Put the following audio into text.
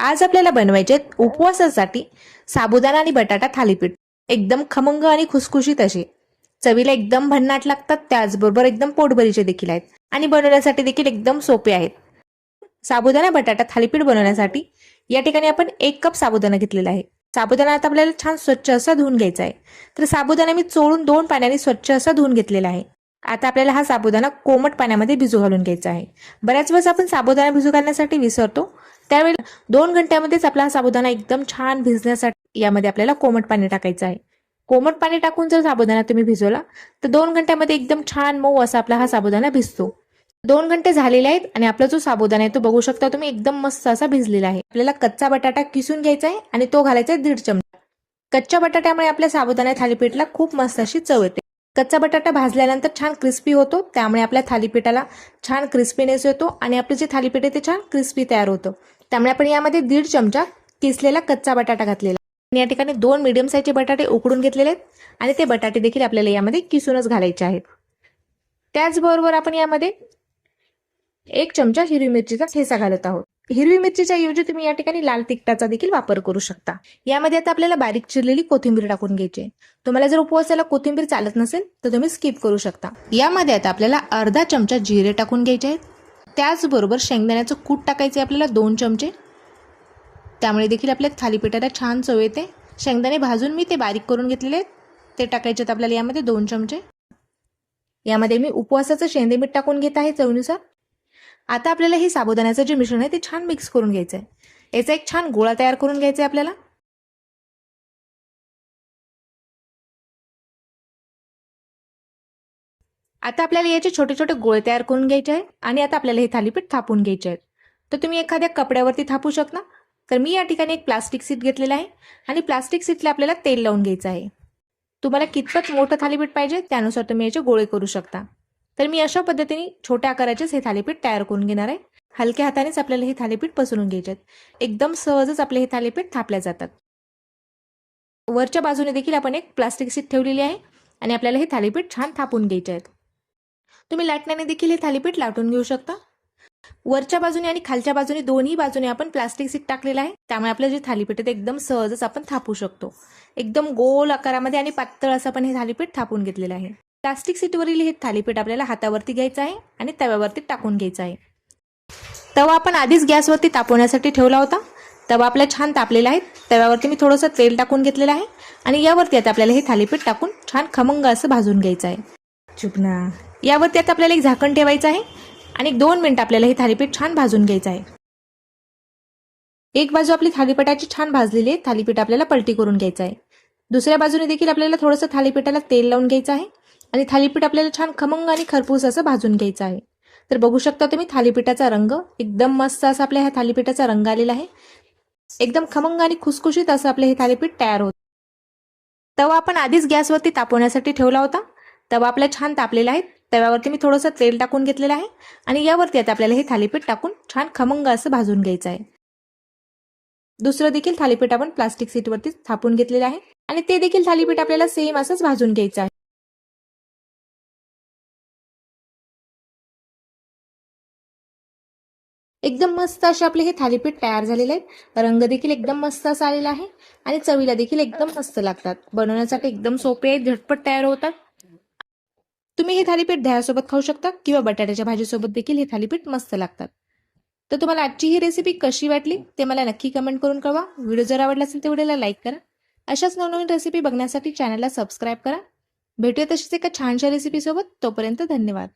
आज आपल्याला बनवायचे आहेत उपवासासाठी साबुदाणा आणि बटाटा थालीपीठ. एकदम खमंग आणि खुसखुशीत असे. चवीला एकदम भन्नाट लागतात त्याचबरोबर एकदम पोटभरीचे देखील आहेत. आणि बनवण्यासाठी देखील एकदम सोपे आहेत. साबुदाणा बटाटा थालीपीठ बनवण्यासाठी या ठिकाणी आपण एक कप साबुदाणा घेतलेला आहे. साबुदाणा आता आपल्याला छान स्वच्छ असा धुवून घ्यायचा आहे. तर साबुदाणा मी चोळून दोन पाण्याने स्वच्छ असा धुवून घेतलेला आहे. आता आपल्याला हा साबुदाणा कोमट पाण्यामध्ये भिजू घालून घ्यायचा आहे. बऱ्याच वेळेस आपण साबुदाणा भिजू घालण्यासाठी विसरतो. त्यावेळी दोन घंट्यामध्येच आपला हा साबुदाणा एकदम छान भिजण्यासाठी यामध्ये आपल्याला कोमट पाणी टाकायचं आहे. कोमट पाणी टाकून जर साबुदाणा तुम्ही भिजवला तर दोन घंट्यामध्ये एकदम छान मऊ असा आपला हा साबुदाणा भिजतो. दोन घंटे झालेले आहेत आणि आपला जो साबुदाणा आहे तो बघू शकता तुम्ही एकदम मस्त असा भिजलेला आहे. आपल्याला कच्चा बटाटा किसून घ्यायचा आहे आणि तो घालायचा आहे दीड चमचा. कच्च्या बटाट्यामुळे आपल्या साबुदाणा थालीपीठला खूप मस्त अशी चव येते. कच्चा बटाटा भाजल्यानंतर छान क्रिस्पी होतो. त्यामुळे आपल्या थालीपीठाला छान क्रिस्पीनेस येतो आणि आपले जे थालीपीठ आहे ते छान क्रिस्पी तयार होतं. त्यामुळे आपण यामध्ये दीड चमचा किसलेला कच्चा बटाटा घातलेला आणि या ठिकाणी दोन मिडियम साईजचे बटाटे उकडून घेतलेले आहेत. आणि ते बटाटे देखील आपल्याला यामध्ये किसूनच घालायचे आहेत. त्याचबरोबर आपण यामध्ये एक चमचा हिरवी मिरचीचा ठेसा घालत आहोत. हिरवी मिरचीच्या ऐवजी तुम्ही या ठिकाणी लाल तिखटाचा देखील वापर करू शकता. यामध्ये आता आपल्याला बारीक चिरलेली कोथिंबीर टाकून घ्यायची आहे. तुम्हाला जर उपवासाला कोथिंबीर चालत नसेल तर तुम्ही स्किप करू शकता. यामध्ये आता आपल्याला अर्धा चमचा जिरे टाकून घ्यायचे आहेत. त्याचबरोबर शेंगदाण्याचं कूट टाकायचे आपल्याला दोन चमचे. त्यामुळे देखील आपल्या थालीपीठाला छान चव येते. शेंगदाणे भाजून मी ते बारीक करून घेतलेले आहेत. ते टाकायचे आहेत आपल्याला यामध्ये दोन चमचे. यामध्ये मी उपवासाचं शेंदे मीठ टाकून घेत आहे चवीनुसार. आता आपल्याला हे साबुदाण्याचं जे मिश्रण आहे ते छान मिक्स करून घ्यायचं आहे याचा एक छान गोळा तयार करून घ्यायचा आहे आपल्याला. आता आपल्याला याचे छोटे छोटे गोळे तयार करून घ्यायचे आहे आणि आता आपल्याला हे थालीपीठ थापून घ्यायचे आहेत. तर तुम्ही एखाद्या कपड्यावरती थापू शकता. तर मी या ठिकाणी एक प्लास्टिक सीट घेतलेलं आहे आणि प्लास्टिक सीटला आपल्याला तेल लावून घ्यायचं आहे. तुम्हाला कितपत मोठं थालीपीठ पाहिजे त्यानुसार तुम्ही याचे गोळे करू शकता. तर मी अशा पद्धतीने छोट्या आकाराचेच हे थालीपीठ तयार करून घेणार आहे. हलक्या हातानेच आपल्याला हे थालीपीठ पसरून घ्यायचे आहेत. एकदम सहजच आपले हे थालीपीठ थापल्या जातात. वरच्या बाजूने देखील आपण एक प्लास्टिक सीट ठेवलेली आहे आणि आपल्याला हे थालीपीठ छान थापून घ्यायचे आहेत. तुम्ही लाटण्याने देखील हे थालीपीठ लाटून घेऊ शकता. वरच्या बाजूने आणि खालच्या बाजूने दोन्ही बाजूने आपण प्लास्टिक सीट टाकलेलं आहे. त्यामुळे आपलं जे थालीपीठ आहे ते एकदम सहजच आपण थापू शकतो. एकदम गोल आकारामध्ये आणि पातळ असं आपण हे थालीपीठ थापून घेतलेलं आहे. प्लास्टिक सीटवरील हे थालीपीठ आपल्याला हातावरती घ्यायचं आहे आणि तव्यावरती टाकून घ्यायचं आहे. तवा आपण आधीच गॅसवरती तापवण्यासाठी ठेवला होता. तवा आपला छान तापलेला आहे. तव्यावरती मी थोडंसं तेल टाकून घेतलेलं आहे आणि यावरती आता आपल्याला हे थालीपीठ टाकून छान खमंग असं भाजून घ्यायचं आहे. चुपना यावरती आता आपल्याला एक झाकण ठेवायचं आहे आणि दोन मिनिटं आपल्याला हे थालीपीठ छान भाजून घ्यायचं आहे. एक बाजू आपली थालीपीठाची छान भाजलेली आहे. थालीपीठ आपल्याला पलटी करून घ्यायचं आहे. दुसऱ्या बाजूने देखील आपल्याला थोडंसं थालीपीठाला तेल लावून घ्यायचं आहे. आणि थालीपीठ आपल्याला छान खमंग आणि खरपूस असं भाजून घ्यायचं आहे. तर बघू शकता तुम्ही थालीपीठाचा रंग एकदम मस्त असा आपल्या ह्या थालीपीठाचा रंग आलेला आहे. एकदम खमंग आणि खुसखुशीत असं आपलं हे थालीपीठ तयार होत. तवा आपण आधीच गॅसवरती तापवण्यासाठी ठेवला होता. तवा आपला छान तापलेला आहे. तव्यावरती मी थोडंसं तेल टाकून घेतलेलं आहे. आणि यावरती आता आपल्याला हे थालीपीठ टाकून छान खमंग असं भाजून घ्यायचं आहे. दुसरं देखील थालीपीठ आपण प्लास्टिक सीटवरती थापून घेतलेलं आहे. आणि ते देखील थालीपीठ आपल्याला सेम असंच भाजून घ्यायचं आहे. एकदम मस्त असे आपले हे थालीपीठ तयार झालेले आहेत. रंग देखील एकदम मस्त असा आलेला आहे. आणि चवीला देखील एकदम मस्त लागतात. बनवण्यासाठी एकदम सोपे आहेत झटपट तयार होतात. तुम्ही हे थालीपीठ दह्यासोबत खाऊ शकता किंवा बटाट्याच्या भाजीसोबत देखील हे थालीपीठ मस्त लागतात. तर तुम्हाला आजची ही रेसिपी कशी वाटली ते मला नक्की कमेंट करून कळवा. व्हिडिओ जर आवडला असेल तर व्हिडिओला लाईक करा. अशाच नवनवीन रेसिपी बघण्यासाठी चॅनलला सबस्क्राईब करा. भेटूया तशीच एका छानशा रेसिपीसोबत तोपर्यंत धन्यवाद.